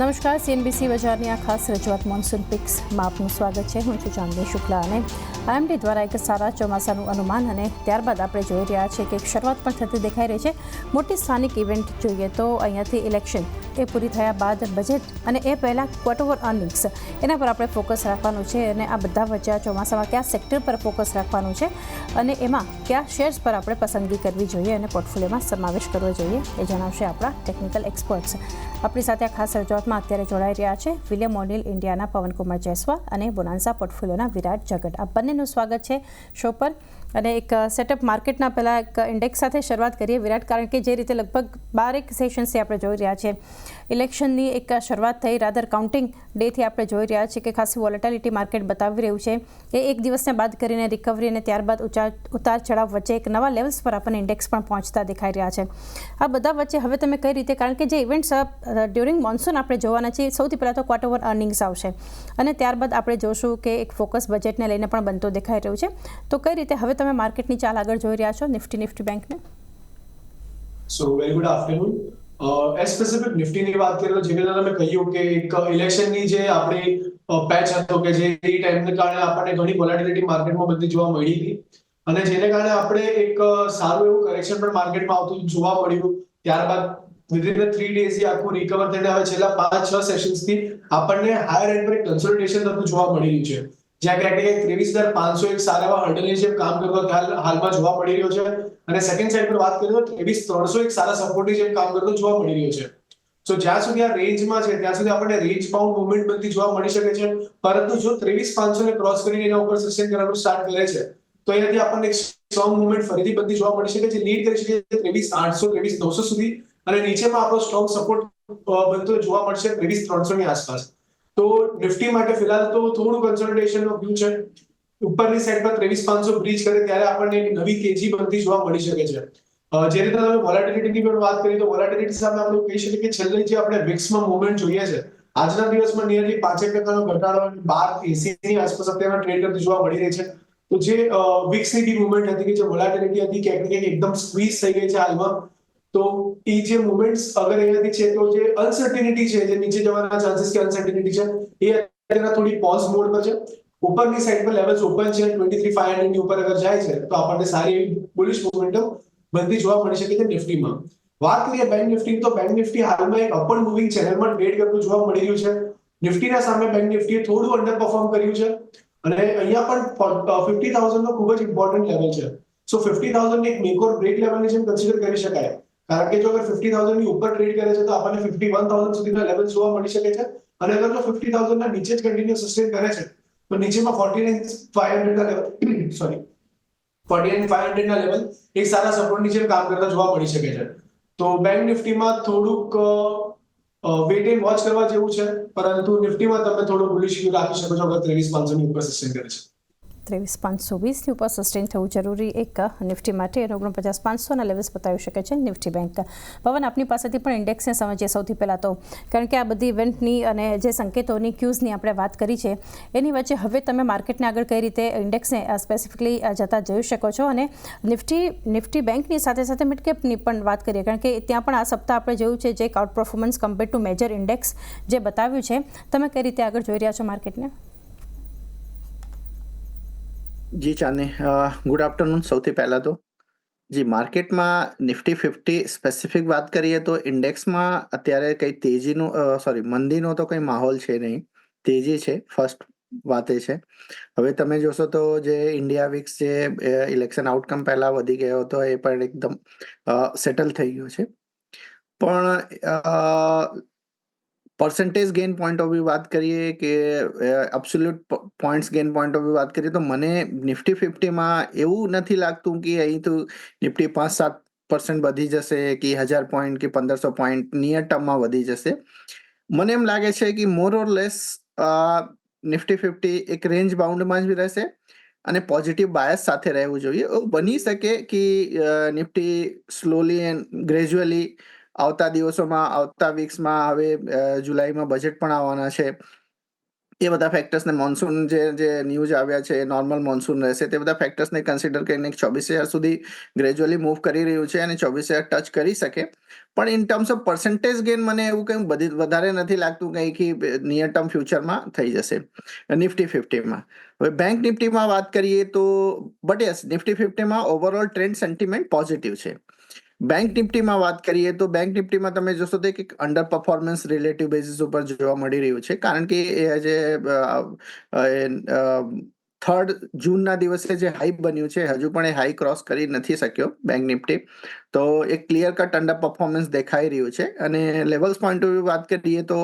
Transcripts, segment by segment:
નમસ્કાર સીએનબીસી બજારની આ ખાસ રજૂઆત મોન્સૂન પિક્સમાં આપનું સ્વાગત છે. હું છું ચાંદની શુક્લા અને આઈએમડી દ્વારા એક સારા ચોમાસાનું અનુમાન અને ત્યારબાદ આપણે જોઈ રહ્યા છીએ કે એક શરૂઆત પણ થતી દેખાઈ રહી છે. મોટી સ્થાનિક ઇવેન્ટ જોઈએ તો અહીંયાથી ઇલેક્શન એ પૂરી થયા બાદ બજેટ અને એ પહેલાં ક્વાર્ટર અર્નિંગ્સ એના પર આપણે ફોકસ રાખવાનું છે અને આ બધા વચ્ચે ચોમાસામાં કયા સેક્ટર પર ફોકસ રાખવાનું છે અને એમાં કયા શેર્સ પર આપણે પસંદગી કરવી જોઈએ અને પોર્ટફોલિયોમાં સમાવેશ કરવો જોઈએ એ જણાવશે આપણા ટેકનિકલ એક્સપર્ટ્સ આપણી સાથે આ ખાસ રજૂઆતમાં અત્યારે જોડાઈ રહ્યા છે વિલિયમ મોનિલ ઇન્ડિયાના પવનકુમાર જયસ્વા અને બોનાન્સા પોર્ટફોલિયોના વિરાટ જગત. આ બંનેનું સ્વાગત છે શો પર. અને એક સેટઅપ માર્કેટના પહેલાં એક ઇન્ડેક્સ સાથે શરૂઆત કરીએ વિરાટ, કારણ કે જે રીતે લગભગ બારેક સેશન્સથી આપણે જોઈ રહ્યા છીએ. ઇલેક્શનની એક શરૂઆત થઈ રાધર કાઉન્ટિંગ ડેથી આપણે જોઈ રહ્યા છીએ કે ખાસી વોલેટાલિટી માર્કેટ બતાવી રહ્યું છે. એ એક દિવસને બાદ કરીને રિકવરી અને ત્યારબાદ ઉચા, ઉતાર ચઢાવ વચ્ચે એક નવા લેવલ્સ પર આપણને ઇન્ડેક્સ પણ પહોંચતા દેખાઈ રહ્યા છે. આ બધા વચ્ચે હવે તમે કઈ રીતે, કારણ કે જે ઇવેન્ટ્સ ડ્યુરિંગ મોન્સૂન આપણે જોવાના છીએ, સૌથી પહેલાં તો ક્વાર્ટર ઓવર અર્નિંગ્સ આવશે. અને ત્યારબાદ આપણે જોશું કે એક ફોકસ બજેટને લઈને પણ બનતો દેખાઈ રહ્યું છે. તો કઈ રીતે, હવે તમે માર્કેટની ચાલ આગળ જોઈ રહ્યા છો નિફ્ટી નિફ્ટી બેંકને? સો વેરી ગુડ આફ્ટરનૂન એ સ્પેસિફિક નિફ્ટીની વાત કરીએ તો જેને તમે કહ્યું કે એક ઇલેક્શનની જે આપણી પેચ હતો કે જે એ ટાઈમને કારણે આપણને ઘણી વોલેટિલિટી માર્કેટમાં બધી જોવા મળી હતી. અને જેને કારણે આપણે એક સારું એવું કરેક્શન પણ માર્કેટમાં આવતું જોવા મળ્યું. ત્યારબાદ વિધિન થ્રી ડેઝ આખું રિકવર થઈને હવે છેલ્લા પાંચ છ સેશન્સથી આપણને હાયર એન્ડ પર કન્સોલિડેશન થતું જોવા મળી રહ્યું છે. જ્યાં ક્યાંક ત્રેવીસ હજાર પાંચસો એક સારા એવા હર્ડલની જેમ કામ કરતો હાલમાં જોવા મળી રહ્યો છે. અને સેકન્ડ સાઈડ પર વાત કરીએ તો ત્રેવીસ ત્રણસો એક સારા સપોર્ટની જેમ કામ કરતો જોવા મળી રહ્યો છે. તો જ્યાં સુધી આ રેન્જમાં છે, ત્યાં સુધી આપણને રેન્જ બાઉન્ડ મુવમેન્ટ બનતી જોવા મળી શકે છે. પરંતુ જો ત્રેવીસ પાંચસો ને ક્રોસ કરીને એના ઉપર સસ્ટેન કરવાનું સ્ટાર્ટ કરે છે, તો અહીંયાથી આપણને એક સ્ટ્રોંગ મુવમેન્ટ ફરીથી બનતી જોવા મળી શકે છે. લીડ કરી શકે છે ત્રેવીસ આઠસો, ત્રેવીસ નવસો સુધી. અને નીચેમાં આપણો સ્ટ્રોંગ સપોર્ટ બનતો જોવા મળશે ત્રેવીસ ત્રણસો ની આસપાસ. તો નિફ્ટી માટે ફિલહાલ તો થોડું કન્સોલિડેશન વ્યૂ છે. ઉપરની સાઈડ પર ત્રેવીસ પાંચસો બ્રિજ કરે ત્યારે આપણને એક નવી તેજી બનતી જોવા મળી શકે છે. જે રીતે તમે વોલેટિલિટીની પણ વાત કરી, તો વોલેટિલિટી સામે આપણે કહી શકીએ કે છેલ્લે જે આપણે વિક્સમાં મુવમેન્ટ જોઈએ છે, આજના દિવસમાં નિયરલી પાંચેક ટકાનો ઘટાડો બાર એસીની આસપાસ અત્યારે ટ્રેડ કરતી જોવા મળી રહી છે. તો જે વિક્સની બી મુવમેન્ટ હતી કે જે વોલેટિલિટી હતી, ક્યાંક એકદમ સ્ક્વીઝ થઈ ગઈ છે હાલમાં. તો એ જે મુવમેન્ટ્સ અગર અહીંયાથી છે તો જે અનસર્ટિનિટી છે જે નીચે જવાના ચાન્સીસ કે અનસર્ટિનિટી છે એ અત્યારે થોડી પોઝ મોડ પર છે ઉપરની સાઈડ પર લેવલ્સ ઓપન છે 23500 ની ઉપર અગર જાય છે તો આપણને સારી એવી બુલિશ મોમેન્ટમ બનતી જોવા મળી શકે છે નિફ્ટીમાં વાત કરીએ બેંક નિફ્ટી તો બેંક નિફ્ટી હાલમાં એક અપવર્ડ મૂવિંગ ચેનલમાં ટ્રેડ કરતું જોવા મળી રહ્યું છે નિફ્ટીના સામે બેંક નિફ્ટીએ થોડું અંડર પરફોર્મ કર્યું છે અને અહીંયા પણ ફિફ્ટી થાઉઝન્ડ નો ખૂબ જ ઇમ્પોર્ટન્ટ લેવલ છે સો ફિફ્ટી થાઉઝન્ડ એક મેક ઓર બ્રેક લેવલની જેમ કન્સિડર કરી શકાય કારણ કે જો અગર ફિફ્ટી થાઉઝન્ડની ઉપર ટ્રેડ કરે છે, તો આપણને ફિફ્ટી વન થાઉઝન્ડ સુધીના લેવલ જોવા મળી શકે છે. અને અગર જો ફિફ્ટી થાઉઝન્ડ ના નીચે જ કન્ટિન્યુ સસ્ટેન કરે છે, તો નીચેમાં ફોર્ટી નાઇન ફાઈવ હંડ્રેડ ના level sorry forty nine five hundred ના લેવલ એક સારા સપોર્ટ નીચે કામ કરતા જોવા મળી શકે છે. તો બેંક નિફ્ટીમાં થોડુંક વેટ એન્ડ વોચ કરવા જેવું છે, પરંતુ નિફ્ટીમાં તમે થોડું બુલિશ રાખી શકો છો અગર ત્રેવીસ પાંચસો ની ઉપર સસ્ટેન કરે છે. ત્રેવીસ પાંચસો વીસની ઉપર સસ્ટેન થવું જરૂરી એક નિફ્ટી માટે અને ઓગણપચાસ પાંચસોના લેવલ્સ બતાવી શકે છે નિફ્ટી બેંક. પવન, આપની પાસેથી પણ ઇન્ડેક્સને સમજીએ સૌથી પહેલાં તો. કારણ કે આ બધી ઇવેન્ટની અને જે સંકેતોની ક્યુઝની આપણે વાત કરી છે, એની વચ્ચે હવે તમે માર્કેટને આગળ કઈ રીતે ઇન્ડેક્સને સ્પેસિફિકલી જતા જોઈ શકો છો. અને નિફ્ટી નિફ્ટી બેંકની સાથે સાથે મિડકેપની પણ વાત કરીએ, કારણ કે ત્યાં પણ આ સપ્તાહ આપણે જોયું છે જે out performance compare to major index જે બતાવ્યું છે. તમે કઈ રીતે આગળ જોઈ રહ્યા છો માર્કેટને જી, ચાંદની. ગુડ આફ્ટરનૂન સૌથી પહેલા તો. જી, માર્કેટમાં નિફ્ટી ફિફ્ટી સ્પેસિફિક વાત કરીએ તો ઇન્ડેક્સમાં અત્યારે કઈ તેજીનું સોરી મંદીનો તો કઈ માહોલ છે નહીં. તેજી છે ફર્સ્ટ વાત છે. હવે તમે જોશો તો જે ઇન્ડિયા વિક્સ જે ઇલેક્શન આઉટકમ પહેલા વધી ગયો હતો એ પણ એકદમ સેટલ થઈ ગયો છે. પણ percentage gain point of view વાત કરીએ કે absolute points gain point of view વાત કરીએ તો મને નિફ્ટી ફિફ્ટીમાં એવું નથી લાગતું કે અહીં તો નિફ્ટી પાંચ સાત પર્સન્ટ વધી જશે કે હજાર પોઈન્ટ કે પંદરસો પોઈન્ટ નિયર ટર્મમાં વધી જશે. મને એમ લાગે છે કે more or less Nifty fifty એક રેન્જ બાઉન્ડમાં જ રહેશે અને પોઝિટિવ બાયસ સાથે રહેવું જોઈએ. બની શકે કે નિફ્ટી સ્લોલી એન્ડ ગ્રેજ્યુઅલી આવતા દિવસોમાં, આવતા વીક્સમાં હવે જુલાઈમાં બજેટ પણ આવવાના છે. એ બધા ફેક્ટર્સને મોન્સૂન જે જે ન્યૂઝ આવ્યા છે નોર્મલ મોન્સૂન રહેશે, તે બધા ફેક્ટર્સને કન્સિડર કરીને ચોવીસ હજાર સુધી ગ્રેજ્યુઅલી મૂવ કરી રહ્યું છે અને ચોવીસ હજાર ટચ કરી શકે. પણ in terms of percentage gain મને એવું કંઈ બધી, વધારે નથી લાગતું કંઈ કે નિયર ટર્મ ફ્યુચરમાં થઈ જશે. નિફ્ટી ફિફ્ટીમાં હવે બેંક નિફ્ટીમાં વાત કરીએ તો બટ યસ નિફ્ટી ફિફ્ટીમાં ઓવરઓલ ટ્રેન્ડ સેન્ટિમેન્ટ પોઝિટિવ છે. બેંક નિફ્ટીમાં વાત કરીએ તો બેંક નિફ્ટીમાં તમે જોશો તો એક અંડર પરફોર્મન્સ રિલેટિવ બેસિસ ઉપર જોવા મળી રહ્યું છે. કારણ કે એ જે થર્ડ જૂનના દિવસે જે હાઈ બન્યું છે, હજુ પણ એ હાઈ ક્રોસ કરી નથી શક્યો બેંક નિફ્ટી તો એક ક્લિયર કટ અંડર પરફોર્મન્સ દેખાઈ રહ્યું છે. અને લેવલ્સ પોઈન્ટ ઓફ વાત કરીએ તો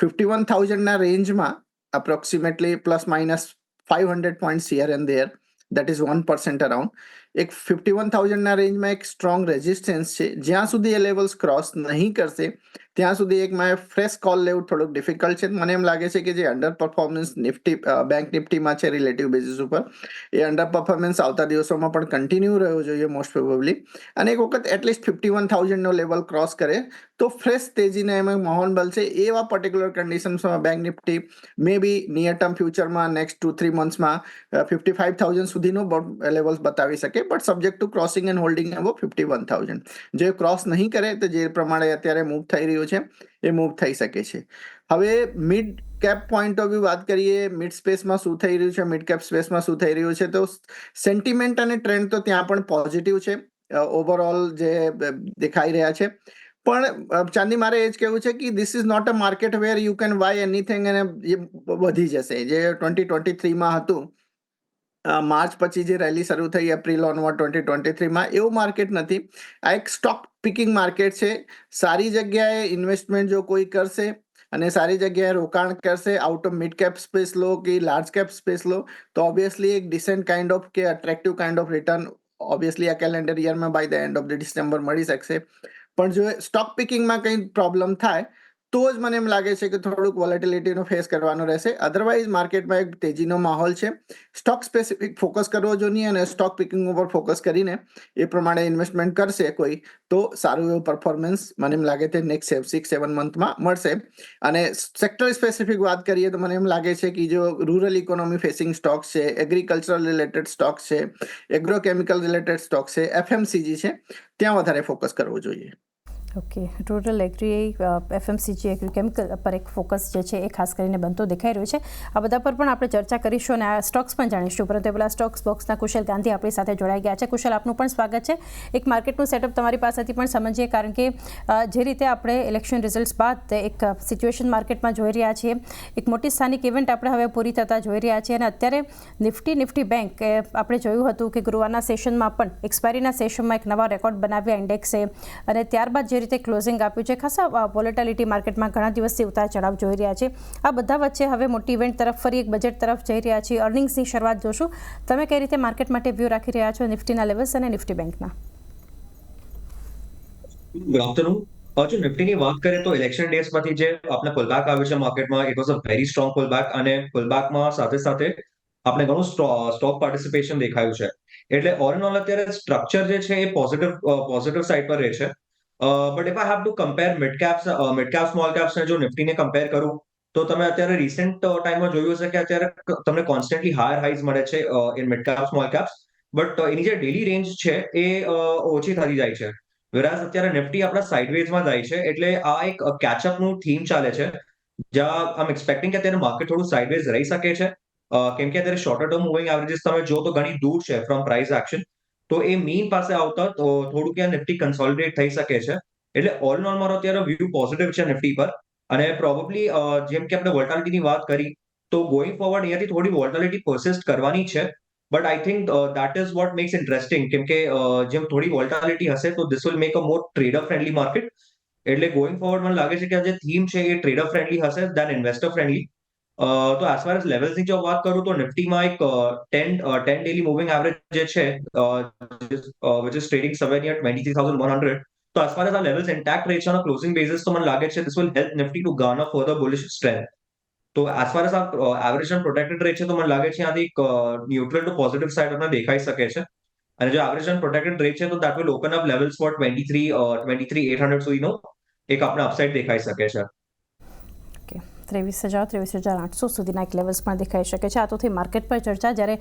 ફિફ્ટી વન થાઉઝન્ડના રેન્જમાં approximately plus minus five hundred point here and there that is one percent around એક ફિફ્ટી વન થાઉઝન્ડના રેન્જમાં એક સ્ટ્રોંગ રેઝિસ્ટન્સ છે. જ્યાં સુધી એ લેવલ્સ ક્રોસ નહીં કરશે, ત્યાં સુધી એક મારે ફ્રેશ કોલ લેવું થોડુંક ડિફિકલ્ટ છે. મને એમ લાગે છે કે જે અંડર પરફોર્મન્સ નિફ્ટી બેંક નિફ્ટીમાં છે રિલેટિવ બેઝિસ ઉપર, એ અંડર પરફોર્મન્સ આવતા દિવસોમાં પણ કન્ટિન્યુ રહ્યો જોઈએ મોસ્ટ પ્રોબેબલી અને એક વખત એટલીસ્ટ ફિફ્ટી વન થાઉઝન્ડનો લેવલ ક્રોસ કરે, તો ફ્રેશ તેજીને એમાં માહોલ બનશે. એવા particular કન્ડિશન્સમાં bank Nifty may be near term ફ્યુચરમાં નેક્સ્ટ ટુ થ્રી મંથ્સમાં ફિફ્ટી ફાઇવ થાઉઝન્ડ સુધીનો લેવલ્સ બતાવી શકે. But subject to crossing and holding એવો ફિફ્ટી વન થાઉઝન્ડ જે ક્રોસ નહીં કરે, તો જે પ્રમાણે અત્યારે મૂવ થઈ રહ્યું છે, એ મૂવ થઈ શકે છે. હવે mid cap point of view વાત કરીએ મિડ સ્પેસમાં શું થઈ રહ્યું છે મિડ કેપ સ્પેસમાં શું થઈ રહ્યું છે, તો સેન્ટિમેન્ટ અને ટ્રેન્ડ તો ત્યાં પણ પોઝિટિવ છે ઓવરઓલ જે દેખાઈ રહ્યા છે. પણ ચાંદી મારે એ જ કહેવું છે કે this is not a market where you can buy anything અને એ વધી જશે. જે ટ્વેન્ટી ટ્વેન્ટી થ્રીમાં હતું માર્ચ પછી જે રેલી શરૂ થઈ એપ્રિલ ઓનવર્ડ ટ્વેન્ટી ટ્વેન્ટી થ્રીમાં એવું માર્કેટ નથી. આ એક સ્ટોક પિકિંગ માર્કેટ છે. સારી જગ્યાએ ઇન્વેસ્ટમેન્ટ જો કોઈ કરશે અને સારી જગ્યાએ રોકાણ કરશે out of mid cap space લો કે લાર્જ કેપ સ્પેસ લો, તો ઓબ્વિયસલી એક ડિસેન્ટ કાઇન્ડ ઓફ કે attractive kind of return obviously આ calendar યરમાં by the end of the December મળી શકશે. પણ જો સ્ટોક પિકિંગમાં કંઈ પ્રોબ્લેમ થાય તો જ મને એમ લાગે છે કે થોડુંક વોલેટિલિટીનો ફેસ કરવાનો રહેશે. અધરવાઇઝ માર્કેટમાં એક તેજીનો માહોલ છે. સ્ટોક સ્પેસિફિક ફોકસ કરવો જોઈએ અને સ્ટોક પિકિંગ ઉપર ફોકસ કરીને એ પ્રમાણે ઇન્વેસ્ટમેન્ટ કરશે કોઈ, તો સારું એવું પરફોર્મન્સ મને એમ લાગે છે નેક્સ્ટ સિક્સ સેવન મંથમાં મળશે. અને સેક્ટર સ્પેસિફિક વાત કરીએ તો મને એમ લાગે છે કે જો રૂરલ ઇકોનોમી ફેસિંગ સ્ટોક છે એગ્રીકલ્ચરલ રિલેટેડ સ્ટોક છે એગ્રોકેમિકલ રિલેટેડ સ્ટોક છે એફએમસીજી છે, ત્યાં વધારે ફોકસ કરવો જોઈએ. Okay total agri FMCG agrichemical પર એક ફોકસ જે છે એ ખાસ કરીને બનતો દેખાઈ રહ્યો છે. આ બધા પર પણ આપણે ચર્ચા કરીશું અને આ સ્ટોક્સ પણ જાણીશું. પરંતુ પેલા સ્ટોક્સ બોક્સના કુશલ ગાંધી આપણી સાથે જોડાઈ ગયા છે. કુશલ, આપનું પણ સ્વાગત છે. એક માર્કેટનું સેટઅપ તમારી પાસેથી પણ સમજીએ, કારણ કે જે રીતે આપણે ઇલેક્શન રિઝલ્ટ્સ બાદ એક સિચ્યુએશન માર્કેટમાં જોઈ રહ્યા છીએ. એક મોટી સ્થાનિક ઇવેન્ટ આપણે હવે પૂરી થતાં જોઈ રહ્યા છીએ. અને અત્યારે નિફ્ટી નિફ્ટી બેંક આપણે જોયું હતું કે ગુરુવારના સેશનમાં પણ એક્સપાયરીના સેશનમાં એક નવા રેકોર્ડ બનાવ્યા ઇન્ડેક્સે અને ત્યારબાદ જે રીતે ક્લોઝિંગ આપ્યું છે. ખાસા વોલેટાલિટી માર્કેટમાં ઘણા દિવસથી ઉતાર ચઢાવ જોઈ રહ્યા છે. આ બધા વચ્ચે હવે મોટી ઇવેન્ટ તરફ, ફરી એક બજેટ તરફ જઈ રહ્યા છીએ અર્નિંગ્સની શરૂઆત જોશું. તમે કઈ રીતે માર્કેટ માટે વ્યૂ રાખી રહ્યા છો નિફ્ટીના લેવલ્સ અને નિફ્ટી બેંકના? ગુડ નિફ્ટીની વાત કરીએ તો ઇલેક્શન ડેઝમાંથી જે આપણે પુલબેક આવ્યું છે માર્કેટમાં it was a very strong pullback અને પુલબેકમાં સાથે સાથે આપણે ઘણું સ્ટોક પાર્ટિસિપેશન દેખાયું છે. એટલે ઓલ એન્ડ ઓલ અત્યારે સ્ટ્રક્ચર જે છે એ પોઝિટિવ પોઝિટિવ સાઈડ પર રહે છે. But if I have to compare mid caps mid cap small caps ને જો નિફ્ટીને કમ્પેર કરું, તો તમે અત્યારે રિસેન્ટ ટાઈમમાં જોયું હશે કે અત્યારે તમને કોન્સ્ટન્ટલી હાયર હાઈઝ મળે છે in mid cap small caps but એની જે ડેલી રેન્જ છે એ ઓછી થતી જાય છે. વેરાઝ અત્યારે નિફ્ટી આપણા સાઇડવેઝમાં જાય છે, એટલે આ એક કેચઅપનું થીમ ચાલે છે. જ્યાં આમ એક્સપેક્ટિંગ કે અત્યારે માર્કેટ થોડું સાઇડવેઝ રહી શકે છે. કેમ કે અત્યારે શોર્ટર ટર્મ મૂવિંગ એવરેજીસ તમે જો તો ઘણી દૂર છે ફ્રોમ પ્રાઇસ એક્શન તો એ મીન પાસે આવતા તો થોડું ક્યાં નિફ્ટી કન્સોલિડેટ થઈ શકે છે. એટલે ઓલ ઓલ મારો અત્યારે વ્યૂ પોઝિટિવ છે નિફ્ટી પર. અને પ્રોબેબલી જેમ કે આપણે વોલ્ટાલિટીની વાત કરી, તો ગોઈંગ ફોરવર્ડ અહીંયાથી થોડી વોલ્ટાલિટી પરસિસ્ટ કરવાની છે. But I think that is what makes interesting કેમ કે જેમ થોડી વોલ્ટાલિટી હશે તો this will make a more trader friendly market એટલે ગોઈંગ ફોરવર્ડ મને લાગે છે કે જે થીમ છે એ ટ્રેડર ફ્રેન્ડલી હશે દેન ઇન્વેસ્ટર ફ્રેન્ડલી તો એઝ ફાર એઝ લેવલ્સની જો વાત કરું તો નિફ્ટીમાં એક ten ten daily moving average જે છે which is trading somewhere near twenty three thousand one hundred તો એઝ ફાર એઝ આ લેવલ્સ ઇન્ટેક્ટ રહે છે અને ક્લોઝિંગ બેઝિસ તો મને લાગે છે this will help Nifty to garner further bullish strength તો એઝ ફાર એઝ આ એવરેજ પ્રોટેક્ટેડ રહે છે તો મને લાગે છે આથી એક ન્યુટ્રલ ટુ પોઝિટિવ સાઇડ તમને દેખાઈ શકે છે. અને જો એવરેજ પ્રોટેક્ટેડ રહે છે તો that will open up levels for twenty three twenty three eight hundred સુધીનો એક આપણે અપસાઇડ દેખાઈ શકે છે. ત્રેવીસ હજાર ત્રેવીસ હજાર આઠસો સુધીના એક લેવલ્સ પણ દેખાઈ શકે છે. આ તો થઈ માર્કેટ પર ચર્ચા. જ્યારે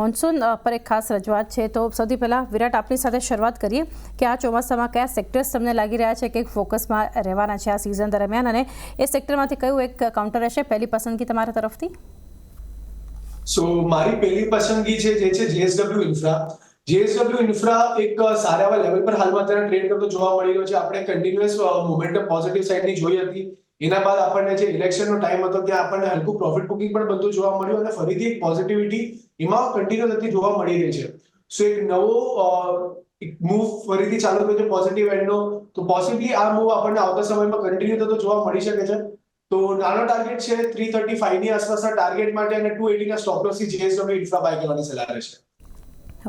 મોન્સૂન પર એક ખાસ રજૂઆત છે, તો સૌથી પહેલાં વિરાટ આપની સાથે શરૂઆત કરીએ કે આ ચોમાસામાં કયા સેક્ટર્સ તમને લાગી રહ્યા છે, કે ફોકસમાં રહેવાના છે આ સિઝન દરમિયાન? અને એ સેક્ટરમાંથી કયું એક કાઉન્ટર રહેશે પહેલી પસંદગી તમારા તરફથી? સો મારી પહેલી પસંદગી છે, જે છે જેએસડબલ્યુ ઇન્ફ્રા જેએસડબલ્યુ ઇન્ફ્રા એક સારા એવા લેવલ પર હાલમાં અત્યારે ટ્રેડ કરતો જોવા મળી રહ્યો છે. આપણે કન્ટિન્યુઅસ મોમેન્ટમ પોઝિટિવ સાઈડની જોઈ હતી. એના બાદ આપણને જે ઇલેક્શનનો ટાઈમ હતો ત્યાં આપણને હલકું પ્રોફિટ બુકિંગ પણ બધું જોવા મળ્યું અને ફરીથી એક પોઝિટિવિટી એમાં કન્ટિન્યુ થતી જોવા મળી રહી છે. સો એક નવો મૂવ ફરીથી ચાલુ થયો છે પોઝિટિવ એન્ડનો તો પોસિબલી આ મૂવ આપણને આવતા સમયમાં કન્ટિન્યુ થતો જોવા મળી શકે છે. તો નાનો ટાર્ગેટ છે થ્રી થર્ટી ફાઈવની આસપાસના ટાર્ગેટ માટે અને ટુ એટી ના સ્ટોપ લોસથી ઇન્ફ્રા બાય કરવાની સલાહ રહેશે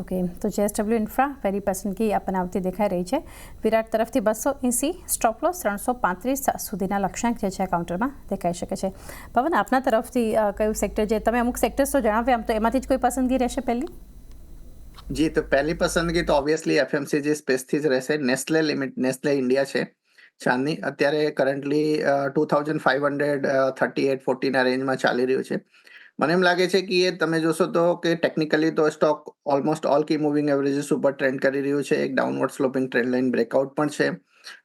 ઓકે તો જેએસડબલ્યુ ઇન્ફ્રા વેરી પસંદગી આપણને આવતી દેખાઈ રહી છે. વિરાટ તરફથી બસો એંસી સ્ટોપલોસ ત્રણસો પાંત્રીસ સુધીના લક્ષ્યાંક જે છે આ કાઉન્ટરમાં દેખાઈ શકે છે. પવન, આપના તરફથી કયું સેક્ટર જે તમે અમુક સેક્ટર્સ તો જણાવ્યા, આમ તો એમાંથી જ કોઈ પસંદગી રહેશે પહેલી? જી, તો પહેલી પસંદગી તો ઓબ્વિયસલી એફએમસીજી સ્પેસથી જ રહેશે. નેસ્લે લિમિટ નેસ્લે ઇન્ડિયા છે. ચાંદની અત્યારે currently two thousand five hundred thirty eight ફોર્ટીના રેન્જમાં ચાલી રહ્યું છે. મને એમ લાગે છે કે એ તમે જોશો તો કે ટેકનિકલી તો stock almost all key moving averages ઉપર ટ્રેન્ડ કરી રહ્યું છે. એક downward sloping trend line breakout પણ છે.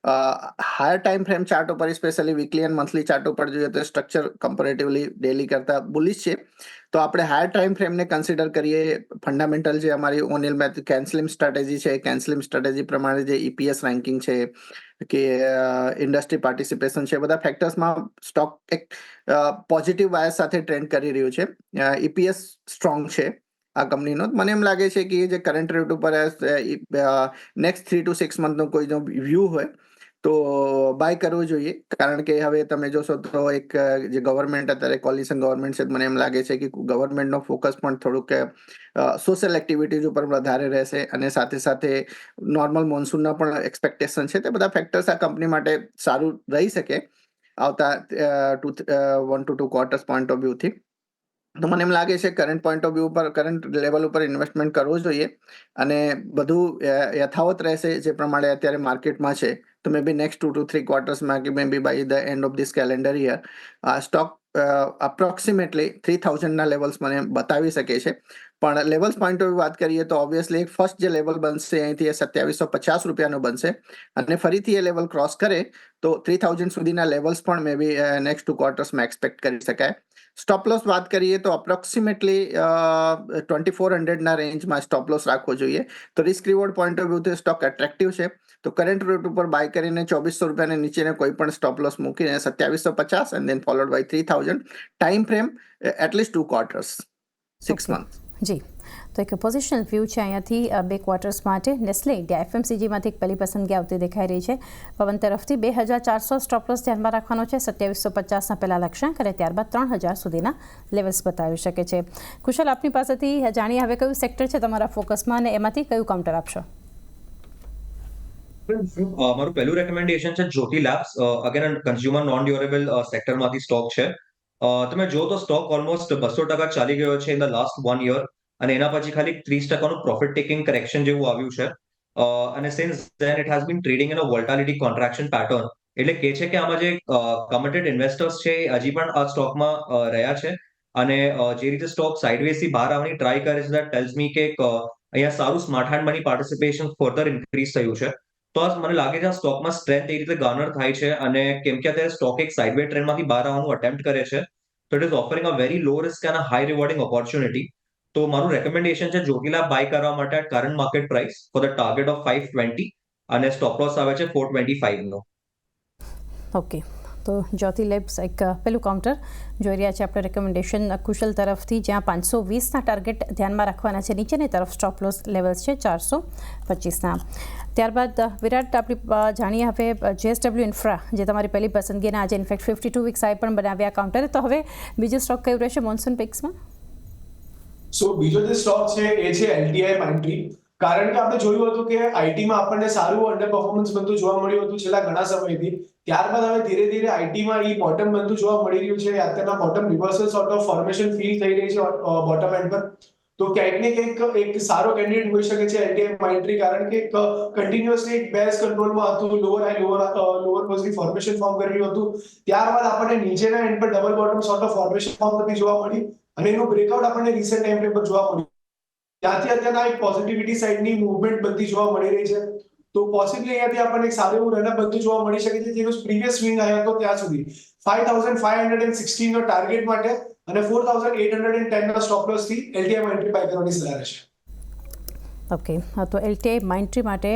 હાયર ટાઈમ ફ્રેમ ચાર્ટ ઉપર specially weekly and monthly chart ઉપર જોઈએ તો સ્ટ્રક્ચર કમ્પેરેટિવલી ડેલી કરતા બુલિશ છે. તો આપણે હાયર ટાઈમ ફ્રેમને કન્સિડર કરીએ. ફંડામેન્ટલ જે અમારી ઓનિલ મેથ કેન્સલિમ સ્ટ્રેટેજી છે કેન્સલિમ સ્ટ્રેટેજી પ્રમાણે જે ઈપીએસ રેન્કિંગ છે કે ઇન્ડસ્ટ્રી પાર્ટિસિપેશન છે, બધા ફેક્ટર્સમાં સ્ટોક એક પોઝિટિવ વાયસ સાથે ટ્રેન્ડ કરી રહ્યું છે. ઈપીએસ સ્ટ્રોંગ છે. આ કંપનીનો મને એમ લાગે છે કે એ જે કરંટ રેટ ઉપર નેક્સ્ટ થ્રી ટુ સિક્સ મંથનો કોઈનો વ્યૂ હોય, તો બાય કરવું જોઈએ. કારણ કે હવે તમે જોશો તો એક જે ગવર્મેન્ટ અત્યારે કોલિશન ગવર્મેન્ટ છે મને એમ લાગે છે કે ગવર્મેન્ટનો ફોકસ પણ થોડુંક સોશિયલ એક્ટિવિટીઝ ઉપર વધારે રહેશે અને સાથે સાથે નોર્મલ મોન્સૂનના પણ એક્સપેક્ટેશન છે. તે બધા ફેક્ટર્સ આ કંપની માટે સારું રહી શકે આવતા two one to two quarters point of view તો મને એમ લાગે છે કરંટ પોઈન્ટ ઓફ વ્યૂ ઉપર કરંટ લેવલ ઉપર ઇન્વેસ્ટમેન્ટ કરવું જોઈએ અને બધું યથાવત રહેશે જે પ્રમાણે અત્યારે માર્કેટમાં છે. તો maybe next two to three ક્વાર્ટર્સમાં કે maybe by the end of this calendar year આ સ્ટોક અપ્રોક્સિમેટલી થ્રી થાઉઝન્ડના લેવલ્સ મને બતાવી શકે છે. પણ લેવલ્સ પોઈન્ટ ઓફ વાત કરીએ તો ઓબ્વિયસલી ફર્સ્ટ જે લેવલ બનશે અહીંથી એ સત્યાવીસો પચાસ રૂપિયાનું બનશે. અને ફરીથી એ લેવલ ક્રોસ કરે તો થ્રી થાઉઝન્ડ સુધીના લેવલ્સ પણ મે બી નેક્સ્ટ ટુ ક્વાર્ટર્સમાં એક્સપેક્ટ કરી શકાય. સ્ટોપ લોસ વાત કરીએ તો અપ્રોક્સિમેટલી ટ્વેન્ટી ફોર હંડ્રેડના રેન્જમાં સ્ટોપ લોસ રાખવો જોઈએ. તો risk reward point of view stock attractive છે. તો કરંટ રેટ ઉપર બાય કરીને ચોવીસો રૂપિયાને નીચેને કોઈ પણ સ્ટોપ લોસ મૂકીને સત્યાવીસો પચાસ and then followed by three thousand time frame at least two quarters six month જી. તો એક પોઝિશનલ વ્યૂ છે અહીંયાથી બે ક્વાર્ટર્સ માટે. નેસ્લે ઇન્ડિયા એફએમસીજીમાંથી એક પહેલી પસંદગી આવતી દેખાઈ રહી છે. પવન તરફથી બે હજાર ચારસો સ્ટોપલોસ ધ્યાનમાં રાખવાનો છે. સત્યાવીસો પચાસના પહેલાં લક્ષ્યાંક અને ત્યારબાદ ત્રણ હજાર સુધીના લેવલ્સ બતાવી શકે છે. કુશલ આપની પાસેથી જાણીએ હવે કયું સેક્ટર છે તમારા ફોકસમાં અને એમાંથી કયું કાઉન્ટર આપશો? મારું પહેલું રેકમેન્ડેશન છે Jyothy labs again consumer non durable સેક્ટરમાંથી stock છે. તમે જો તો સ્ટોક ઓલમોસ્ટ બસો ટકા ચાલી ગયો છે in the last one year અને એના પછી ખાલી ત્રીસ ટકાનું પ્રોફિટ ટેકિંગ કરેક્શન જેવું આવ્યું છે. અને since then it has been trading in a volatility contraction pattern એટલે કે છે કે આમાં જે કમિટેડ ઇન્વેસ્ટર્સ છે એ હજી પણ આ સ્ટોકમાં રહ્યા છે. અને જે રીતે સ્ટોક સાઇડવેઝથી બહાર આવવાની ટ્રાય કરે છે દેટ ટેલ્સ મી કે અહીંયા સારું smart hand money participation further increase થયું છે. તો મને લાગે છે આ સ્ટોકમાં સ્ટ્રેન્થ એ રીતે ગાર્નર થાય છે અને કેમ કે અત્યારે સ્ટોક એક સાઇડવે ટ્રેન્ડમાંથી બહાર આવવાનું અટેમ્પ્ટ કરે છે, તો it is offering a very low risk and high rewarding opportunity તો મારું રેકમેન્ડેશન છે જોગીલા બાય કરવા માટે current market price for the target of five twenty અને સ્ટોપ લોસ આવે છે ફોર ટ્વેન્ટી ફાઈવનો ઓકે તો જ્યોતિ લેબ્સ એક પેલું કાઉન્ટર જોઈ રહ્યા છે. આપણે રેકમેન્ડેશન કુશલ તરફથી જ્યાં પાંચસો વીસના ટાર્ગેટ ધ્યાનમાં રાખવાના છે. નીચેની તરફ સ્ટોપ લોસ લેવલ્સ છે ચારસો પચીસના. ત્યારબાદ વિરાટ, આપણી જાણીએ હવે જેએસડબલ્યુ ઇન્ફ્રા જે તમારી પહેલી પસંદગી અને આજે in fact fifty two weeks high પણ બનાવ્યા કાઉન્ટરે તો હવે બીજો સ્ટોક કયું રહેશે મોન્સૂન પિક્સમાં? સો બીજો જે સ્ટોક છે એ છે એલટીઆઈ માઇન્ટ્રી કારણ કે આપણે જોયું હતું કે આઈટીમાં આપણને સારું અંડર પરફોર્મન્સ બનતું જોવા મળ્યું હતું છેલ્લા ઘણા સમયથી. ત્યારબાદ હવે ધીરે ધીરે આઈટીમાં એ બોટમ બનતું જોવા મળી રહ્યું છે. અત્યારના bottom reversal sort of formation feel થઈ રહી છે બોટમ એન્ડ પર. તો ક્યાંક ને ક્યાંક એક સારો કેન્ડિડેટ હોઈ શકે છે એલટીઆઈ માઇન્ટ્રી કારણ કે કન્ટિન્યુઅસલી એક બેસ્ટ કંટ્રોલમાં હતું લોઅર હાઈ લોઅર લોઅર ક્લોઝની ફોર્મેશન ફોર્મ કરેલું હતું. ત્યારબાદ આપણને નીચેના એન્ડ પર double bottom sort of formation form થતી જોવા મળી અને એનું બ્રેકઆઉટ આપણને રિસેન્ટ ટાઈમ પર જોવા મળ્યું ત્યાંથી અત્યારના એક પોઝિટિવિટી સાઇડની મૂવમેન્ટ બધી જોવા મળી રહી છે. તો પોસિબલી અહીંયાથી આપણને એક સારું એવું રનઅપ બધું જોવા મળી શકે છે, જેનું પ્રીવિયસ સ્વિંગ આવ્યો હતો ત્યાં સુધી. Five thousand five hundred and sixteen target માટે અને four thousand eight hundred and ten ના સ્ટોપ લોસથી એલટીઆઈમાં એન્ટ્રી બાય કરવાની સલાહ રહેશે. ઓકે તો એલટીઆઈ માઇન્ટ્રી માટે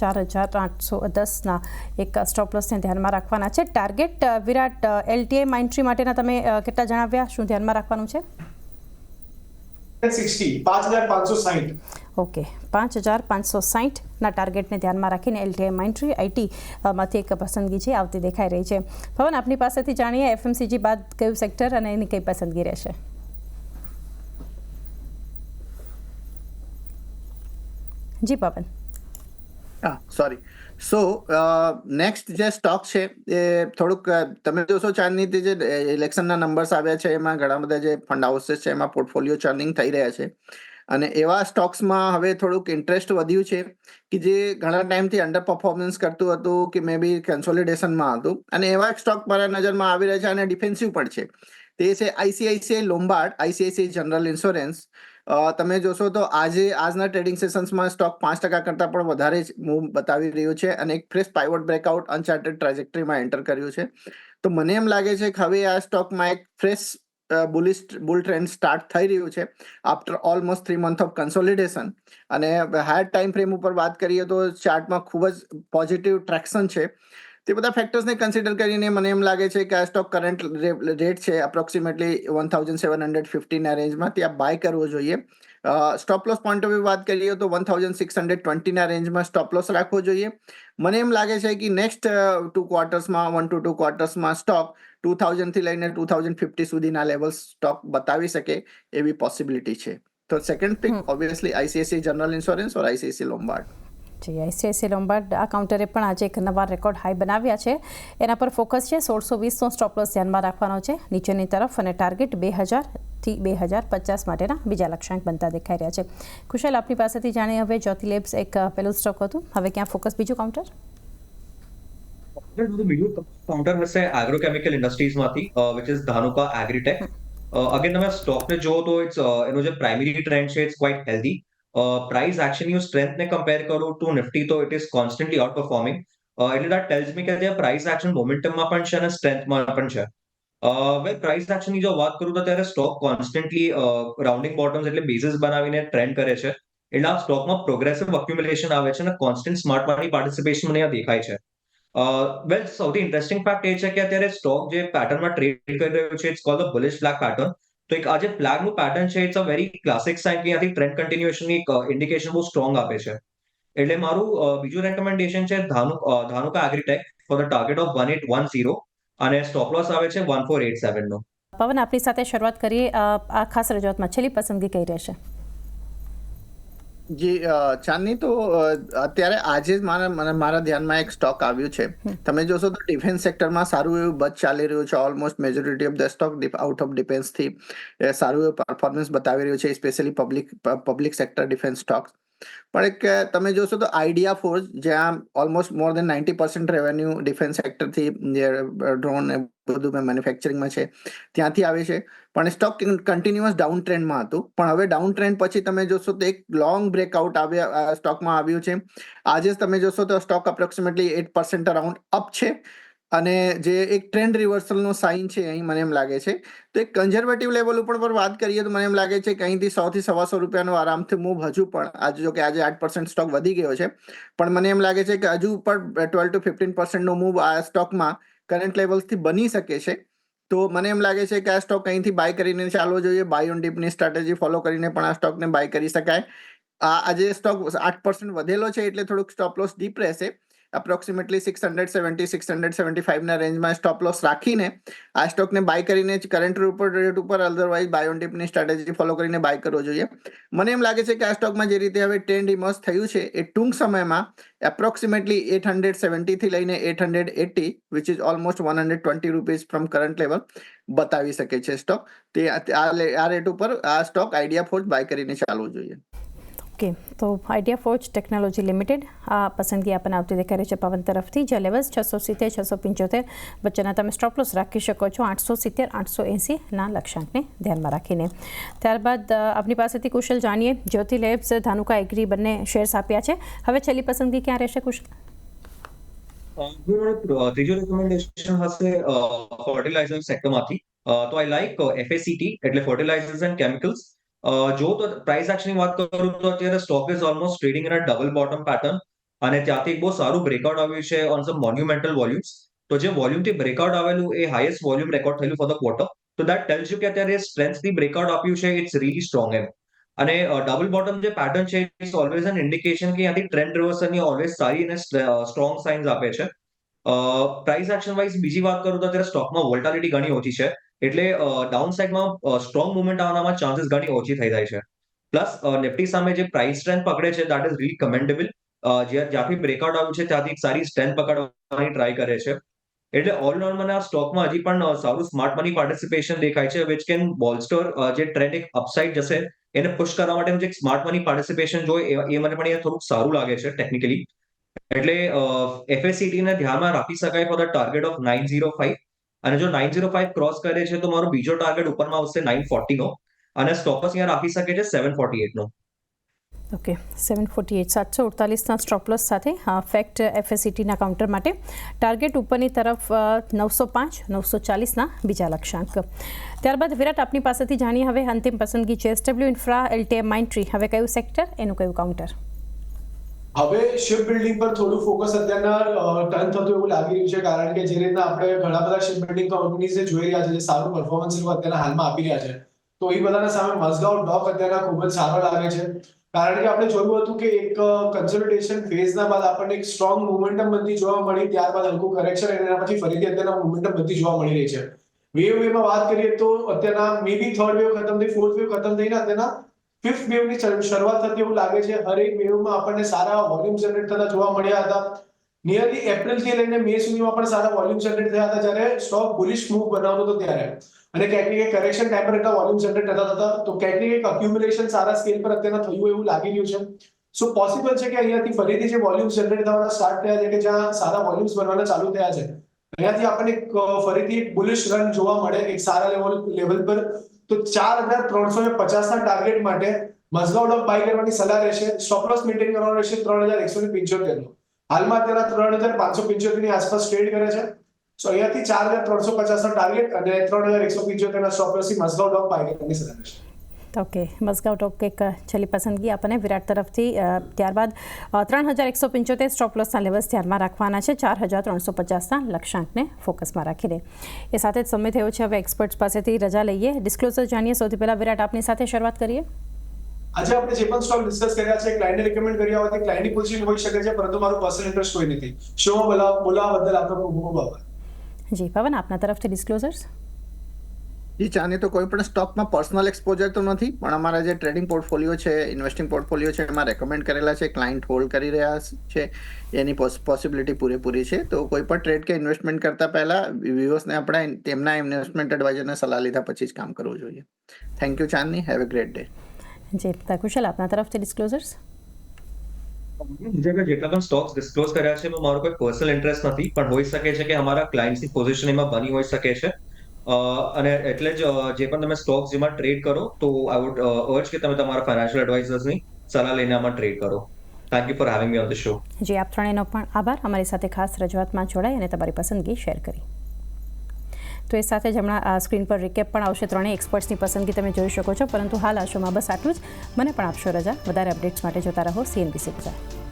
ચાર હજાર આઠસો દસના એક સ્ટોપ લોસને ધ્યાનમાં રાખવાના છે. ટાર્ગેટ વિરાટ એલટીઆઈ માઇન્ટ્રી માટેના તમે કેટલા જણાવ્યા? શું ધ્યાનમાં રાખવાનું છે? ઓકે પાંચ હજાર પાંચસો સાહીઠના ટાર્ગેટને ધ્યાનમાં રાખીને એલટીઆઈ માઇન્ટ્રી આઈટીમાંથી એક પસંદગી છે, આવતી દેખાઈ રહી છે. પવન આપની પાસેથી જાણીએ એફએમસીજી બાદ કયું સેક્ટર અને એની કઈ પસંદગી રહેશે? જી, પવન. સોરી સો નેક્સ્ટ જે સ્ટોક છે, એ થોડુંક તમે જોશો ચાંદની જે ઇલેક્શનના નંબર્સ આવ્યા છે, એમાં ઘણા બધા જે ફંડ હાઉસીસ છે, એમાં પોર્ટફોલિયો ચર્નિંગ થઈ રહ્યા છે. અને એવા સ્ટોક્સમાં હવે થોડુંક ઇન્ટરેસ્ટ વધ્યું છે, કે જે ઘણા ટાઈમથી અંડર પરફોર્મન્સ કરતું હતું, કે મે બી કન્સોલિડેશનમાં હતું. અને એવા સ્ટોક મારા નજરમાં આવી રહ્યા છે અને ડિફેન્સિવ પણ છે. તે છે ICICI Lombard ICICI general insurance તમે જોશો તો આજે, આજના ટ્રેડિંગ સેશન્સમાં સ્ટોક પાંચ ટકા કરતાં પણ વધારે મૂવ બતાવી રહ્યું છે અને એક ફ્રેશ પાઇવોટ બ્રેકઆઉટ અનચાર્ટેડ ટ્રેજેક્ટરીમાં એન્ટર કર્યું છે. તો મને એમ લાગે છે કે હવે આ સ્ટોકમાં એક fresh bullish bull trend start થઈ રહ્યું છે after almost three month of consolidation અને હાયર ટાઈમ ફ્રેમ ઉપર વાત કરીએ તો ચાર્ટમાં ખૂબ જ પોઝિટિવ ટ્રેક્શન છે. તે બધા ફેક્ટર્સને કન્સિડર કરીને મને એમ લાગે છે કે આ સ્ટોક કરંટ રેટ છે approximately one thousand seven hundred ફિફ્ટીના રેન્જમાં ત્યાં બાય કરવો જોઈએ. Stop loss point of view વાત કરીએ તો વન થાઉઝન્ડ સિક્સ હંડ્રેડ ટ્વેન્ટીના રેન્જમાં સ્ટોપ લોસ રાખવો જોઈએ. મને એમ લાગે છે કે નેક્સ્ટ ટુ ક્વાર્ટર્સમાં વન ટુ ટુ ક્વાર્ટર્સમાં સ્ટોક ટુ થાઉઝન્ડથી લઈને ટુ થાઉઝન્ડ ફિફ્ટી સુધીના લેવલ સ્ટોક બતાવી શકે એવી પોસિબિલિટી છે. તો second pick obviously ICICI general insurance or ICICI Lombard G ICICI Lombard આ કાઉન્ટરે પણ આજે એક નવા રેકોર્ડ હાઈ બનાવ્યા છે. એના પર ફોકસ છે સોળસો વીસનો સ્ટોપલોસ ધ્યાનમાં રાખવાનો છે. નીચેની તરફ અને ટાર્ગેટ બે હજારથી બે હજાર પચાસ માટેના બીજા લક્ષ્યાંક બનતા દેખાઈ રહ્યા છે. કુશલ આપની પાસેથી જાણીએ હવે જ્યોતિ લેબ્સ એક પહેલું પેલું સ્ટોક હતું. હવે ક્યાં ફોકસ બીજું કાઉન્ટર બીજું કાઉન્ટર હશે agrochemical ઇન્ડસ્ટ્રીઝમાંથી which is Dhanuka Agritech again તમે સ્ટોકને જુઓ તો ઇટ્સ એનો જે પ્રાઇમરી ટ્રેન્ડ છે ઇટ્સ ક્વાઇટ હેલ્ધી પ્રાઇસ એક્શનની સ્ટ્રેન્થને કમ્પેર કરું ટુ નિફ્ટી તો it is constantly out performing એટલે દેટ ટેલ્સ મી કે ત્યાં પ્રાઇસ એક્શન મોમેન્ટમમાં પણ છે અને સ્ટ્રેન્થમાં પણ છે. વેલ પ્રાઇસ એક્શનની જો વાત કરું તો ત્યારે સ્ટોક કોન્સ્ટન્ટલી રાઉન્ડિંગ બોટમ્સ એટલે બેઝિસ બનાવીને ટ્રેન્ડ કરે છે. એટલે આ સ્ટોકમાં પ્રોગ્રેસિવ અક્યુમ્યુલેશન આવે છે અને કોન્સ્ટન્ટ સ્માર્ટ મની પાર્ટિસિપેશન મને દેખાય છે. વેલ સૌથી ઇન્ટરેસ્ટિંગ ફેક્ટ એ છે કે અત્યારે સ્ટોક જે પેટર્નમાં ટ્રેડ કરી રહ્યો છે it's call the bullish black pattern તો એક આ જે ફ્લેગનું પેટર્ન છે it's a very classic sign કે આથી ટ્રેન્ડ કન્ટિન્યુએશનની એક ઇન્ડિકેશન બહુ સ્ટ્રોંગ આપે છે. એટલે મારું બીજું રેકમેન્ડેશન છે Dhanu Dhanuka agritech for the target of one eight one zero અને સ્ટોપ લોસ આવે છે વન ફોર એટ સેવન નો. પવન, આપની સાથે શરૂઆત કરીએ. આ ખાસ રજૂઆતમાં છેલ્લી પસંદગી કઈ રહેશે? જી ચાંદની તો અત્યારે આજે જ મારા મારા ધ્યાનમાં એક સ્ટોક આવ્યું છે. તમે જોશો તો ડિફેન્સ સેક્ટરમાં સારું એવું બચ ચાલી રહ્યું છે. Almost majority of the stock out of ડિફેન્સથી સારું એવું પરફોર્મન્સ બતાવી રહ્યું છે specially public public sector defence stocks પણ એક તમે જોશો તો આઈડિયા ફોર્સ જ્યાં almost more than ninety percent revenue defence સેક્ટરથી drone બધું મેન્યુફેક્ચરિંગમાં છે ત્યાંથી આવે છે. પણ સ્ટોક કન્ટિન્યુઅસ ડાઉન ટ્રેન્ડમાં હતું. પણ હવે ડાઉન ટ્રેન્ડ પછી તમે જોશો તો એક લોંગ બ્રેકઆઉટ આવ્યા સ્ટોકમાં આવ્યું છે. આજે તમે જોશો તો stock approximately eight percent around up છે. અને જે એક ટ્રેન્ડ રિવર્સલનો સાઇન છે, અહીં મને એમ લાગે છે. તો એક કન્ઝર્વેટિવ લેવલ ઉપર પણ વાત કરીએ તો મને એમ લાગે છે કે અહીંથી સોથી સવાસો રૂપિયાનો આરામથી મૂવ હજુ પણ, આજે જો કે આજે આઠ પર્સન્ટ સ્ટોક વધી ગયો છે. પણ મને એમ લાગે છે કે હજુ પણ ટ્વેલ્વ ટુ ફિફ્ટીન પર્સન્ટનો મૂવ આ સ્ટોકમાં કરંટ લેવલ્સથી બની શકે છે. તો મને એમ લાગે છે કે આ સ્ટોક અહીંથી બાય કરીને ચાલવો જોઈએ. બાય ઓન ડીપની સ્ટ્રેટેજી ફોલો કરીને પણ આ સ્ટોકને બાય કરી શકાય. આ આજે સ્ટોક આઠ પર્સન્ટ વધેલો છે એટલે થોડુંક સ્ટોપ લોસ ડીપ રહેશે. Approximately six hundred seventy six hundred seventy ફાઈવના રેન્જમાં સ્ટોપ લોસ રાખીને આ સ્ટોકને બાય કરીને જ કરંટ ઉપર રેટ ઉપર અધરવાઇઝ બાય ઓન ડિપની સ્ટ્રેટેજી ફોલો કરીને બાય કરવો જોઈએ. મને એમ લાગે છે કે આ સ્ટોકમાં જે રીતે હવે ટ્રેન્ડ ઇમર્સ થયું છે, એ ટૂંક સમયમાં એપ્રોક્સિમેટલી એટ હંડ્રેડ સેવન્ટીથી લઈને eight hundred eighty which is almost one hundred twenty rupees from current level બતાવી શકે છે સ્ટોક તે આ રેટ ઉપર આ સ્ટોક આઈડિયા ફોર્સ બાય કરીને ચાલવું જોઈએ. ઓકે, તો આઈડિયા ફોર્જ ટેકનોલોજી લિમિટેડ આ પસંદગી આપણને આવતી દેખાઈ રહી છે પવન તરફથી, જે લેવલ્સ છસો સિત્તેર, છસો પંચોતેર વચ્ચેના તમે સ્ટોપ રાખી શકો છો આઠસો સિત્તેર, આઠસો એંસીના લક્ષ્યાંકને ધ્યાનમાં રાખીને. ત્યારબાદ આપની પાસેથી કુશલ જાણીએ. જ્યોતિ લેબ્સ ધાનુકા એગ્રી બંને શેર્સ આપ્યા છે. હવે છેલ્લી પસંદગી ક્યાં રહેશે કુશલ? ત્રીજો રેકમેન્ડેશન હશે ફર્ટિલાઇઝર સેક્ટરમાંથી તો આઈ લાઈક એફએસીટી એટલે ફર્ટિલાઇઝર્સ એન્ડ કેમિકલ્સ જો તો પ્રાઇસ એક્શનની વાત કરું તો અત્યારે stock is almost trading in a double bottom pattern અને ત્યાંથી એક બહુ સારું બ્રેકઆઉટ આવ્યું છે ઓન સમ મોન્યુમેન્ટલ વોલ્યુમ્સ તો જે વોલ્યુમથી બ્રેકઆઉટ આવેલું એ હાઈએસ્ટ વોલ્યુમ રેકોર્ડ થયેલું ફોર ધ ક્વોટર તો દેટ ટેલ્સ યુ કે અત્યારે સ્ટ્રેન્થથી બ્રેકઆઉટ આપ્યું છે ઇટ્સ રીલી સ્ટ્રોંગ એમ. અને ડબલ બોટમ જે પેટર્ન છે ઇટ્સ ઓલવેઝ એન ઇન્ડિકેશન કે ત્યાંથી ટ્રેન્ડ રિવર્સલની ઓલવેઝ સારી અને સ્ટ્રોંગ સાઇન્સ આપે છે. પ્રાઇસ એક્શન વાઇઝ બીજી વાત કરું તો અત્યારે સ્ટોકમાં વોલ્ટાલિટી ઘણી ઓછી છે. એટલે ડાઉન સાઇડમાં સ્ટ્રોંગ મુવમેન્ટ આવવાના ચાન્સીસ ઘણી ઓછી થઈ જાય છે. પ્લસ નિફ્ટી સામે જે પ્રાઇસ સ્ટ્રેન્થ પકડે છે દેટ ઇઝ રીલી કમેન્ડેબલ જ્યાંથી બ્રેકઆઉટ આવ્યું છે, ત્યાંથી સારી સ્ટ્રેન્થ પકડવાની ટ્રાય કરે છે. એટલે ઓલ ઓલ મને આ સ્ટોકમાં હજી પણ સારું સ્માર્ટ મની પાર્ટિસિપેશન દેખાય છે વિચ કેન બોલસ્ટર જે ટ્રેન્ડ એક અપસાઇડ જશે, એને પુશ કરવા માટેનું જે સ્માર્ટ મની પાર્ટિસિપેશન જોઈએ એ મને પણ એ થોડુંક સારું લાગે છે ટેકનિકલી એટલે એફએસસીટી ને ધ્યાનમાં રાખી શકાય for the target of nine zero five અને જો નાઇન ઝીરો ફાઈવ ક્રોસ કરે છે, તો મારો બીજો ટાર્ગેટ ઉપરમાં આવશે નાઇન નો અને સ્ટોપસ અહીંયા રાખી શકે છે સેવન ફોર્ટી નો. ઓકે સેવન ફોર્ટી એટ સાતસો અડતાલીસના સ્ટોપલસ સાથે ફેક્ટ એફએસસીટીના કાઉન્ટર માટે. ટાર્ગેટ ઉપરની તરફ નવસો પાંચ, નવસો ચાલીસના બીજા લક્ષ્યાંક ત્યારબાદ વિરાટ આપની પાસેથી જાણીએ, હવે અંતિમ પસંદગી છે એસડબ્લ્યુ ઇન્ફ્રા એલટીએમ માઇન્ટ્રી હવે કયું સેક્ટર એનું કયું કાઉન્ટર હવે શિપ બિલ્ડિંગ પર થોડું ફોકસ અત્યારના ટર્ન થતું એવું લાગી રહ્યું છે, કારણ કે જે રીતના આપણે ઘણા બધા શિપ બિલ્ડિંગ કંપનીઝે જોઈ રહ્યા છે, જે સારું પરફોર્મન્સ અત્યારે હાલમાં આપી રહ્યા છે, તો એ બધાના સામે મઝગાંવ ડોક અત્યારના ખૂબ જ સારો લાગે છે. કારણ કે આપણે જોયું હતું કે એક કન્સલ્ટેશન ફેઝના બાદ આપણને એક સ્ટ્રોંગ મોમેન્ટમ બનતી જોવા મળી, ત્યારબાદ હલકું કરેક્શન અને એના પછી ફરીથી અત્યારના મોમેન્ટમ બનતી જોવા મળી રહી છે. વેવ વેમાં વાત કરીએ તો અત્યારના મે બી થર્ડ વેવ ખતમ થઈ ફોર્થ વેવ ખતમ થઈને અત્યારના ફિફ્થ વેવની શરૂઆત થતી એવું લાગે છે હરેક વેવમાં આપણને સારા વોલ્યુમ જનરેટ થતા જોવા મળ્યા હતા. નિયરલી એપ્રિલથી લઈને મે સુધીમાં પણ સારા વોલ્યુમ જનરેટ થયા હતા, જ્યારે સ્ટોક બુલિશ મૂવ બનાવતો હતો ત્યારે. અને ક્યાંક ને કરેક્શન ટાઈમ પર વોલ્યુમ જનરેટ થતા હતા, તો ક્યાંક ને ક્યાંક અક્યુમ્યુલેશન સારા સ્કેલ પર અત્યારે થયું એવું લાગી રહ્યું છે. સો પોસિબલ છે કે અહીંયાથી ફરીથી જે વોલ્યુમ જનરેટ થવાના સ્ટાર્ટ થયા છે કે જ્યાં સારા વોલ્યુમ્સ બનવાના ચાલુ થયા છે. અહીંયાથી આપણને ફરીથી એક બુલિશ રન જોવા મળે, એક સારા લેવલ લેવલ પર. તો ચાર હજાર ત્રણસો ને પચાસના ટાર્ગેટ માટે મઝગાવ ડોક બાય કરવાની સલાહ રહેશે. સ્ટોપ લોસ મેન્ટેન કરવાનો રહેશે ત્રણ હજાર એકસો ને પંચોતેર નો હાલમાં અત્યારે ત્રણ હજાર પાંચસો પંચોતેરની આસપાસ ટ્રેડ કરે છે. સો અહીંયાથી ચાર હજાર ત્રણસો પચાસ નો ટાર્ગેટ અને ત્રણ હજાર એકસો પંચોતેર ના સ્ટોપ લોસથી મઝગાઉ ડોક બાય કરવાની સલાહ રહેશે. ઓકે મઝગાવ ટોપ એક છેલ્લી પસંદગી આપણને વિરાટ તરફથી ત્યારબાદ ત્રણ હજાર એકસો પંચોતેર સ્ટોપલોસના લેવલ્સ ધ્યાનમાં રાખવાના છે. ચાર હજાર ત્રણસો પચાસના લક્ષ્યાંકને ફોકસમાં રાખીને. એ સાથે જ સમય થયો છે. હવે એક્સપર્ટ્સ પાસેથી રજા લઈએ. ડિસ્ક્લોઝર જાણીએ. સૌથી પહેલાં વિરાટ આપની સાથે શરૂઆત કરીએ. આજે આપણે જે પણ સ્ટોક ડિસ્કસ કર્યા છે ક્લાયન્ટને રેકમેન્ડ કર્યા હોવાથી ક્લાયન્ટની પોઝિશન હોઈ શકે છે પરંતુ મારું પર્સનલ ઇન્ટરેસ્ટ કોઈ નથી. શોમાં બોલાવવા બદલ આપનો ખૂબ ખૂબ આભાર. જી પવન આપના તરફથી ડિસ્ક્લોઝર્સ જી ચાને તો કોઈ પણ સ્ટોકમાં પર્સનલ એક્સપોઝર તો નથી પણ અમારા જે ટ્રેડિંગ પોર્ટફોલિયો છે ઇન્વેસ્ટિંગ પોર્ટફોલિયો છે એમાં રેકમેન્ડ કરેલા છે ક્લાયન્ટ હોલ્ડ કરી રહ્યા છે એની પોસિબિલિટી પૂરેપૂરી છે તો કોઈ પણ ટ્રેડ કે ઇન્વેસ્ટમેન્ટ કરતા પહેલા વ્યુઅર્સને આપણે તેમના ઇન્વેસ્ટમેન્ટ એડવાઇઝરને સલાહ લીધા પછી જ કામ કરવું જોઈએ. Thank you Chandni. Have a great day ji Kushal આપના તરફથી ડિસ્ક્લોઝર્સ જે જેટલા પણ સ્ટોક્સ ડિસ્ક્લોઝ કર્યા છે એમાં મારો કોઈ પર્સનલ ઇન્ટરેસ્ટ નથી પણ હોઈ શકે છે કે અમારા ક્લાયન્ટ્સની પોઝિશન એમાં બની હોઈ શકે છે. અ, અને એટલે જ જે પણ તમે સ્ટોક્સ જેમાં ટ્રેડ કરો, તો આઈ વુડ અર્જ કે તમે તમારા ફાઇનાન્શિયલ એડવાઇઝર્સની સલાહ લઈને આમાં ટ્રેડ કરો. Thank you for having me on the show ji, આપ ત્રણેયનો પણ આભાર. અમારી સાથે ખાસ રજૂઆતમાં જોડાઈ અને તમારી પસંદગી શેર કરી. તો એ સાથે જ હમણાં સ્ક્રીન પર રિકેપ પણ આવશે ત્રણેય એક્સપર્ટ્સની પસંદગી. તમે જોઈ શકો છો. પરંતુ હાલ આ શોમાં બસ આટલું જ. મને પણ આપશો રજા. વધારે અપડેટ્સ માટે જોતા રહો સીએનબીસી ગુજરાત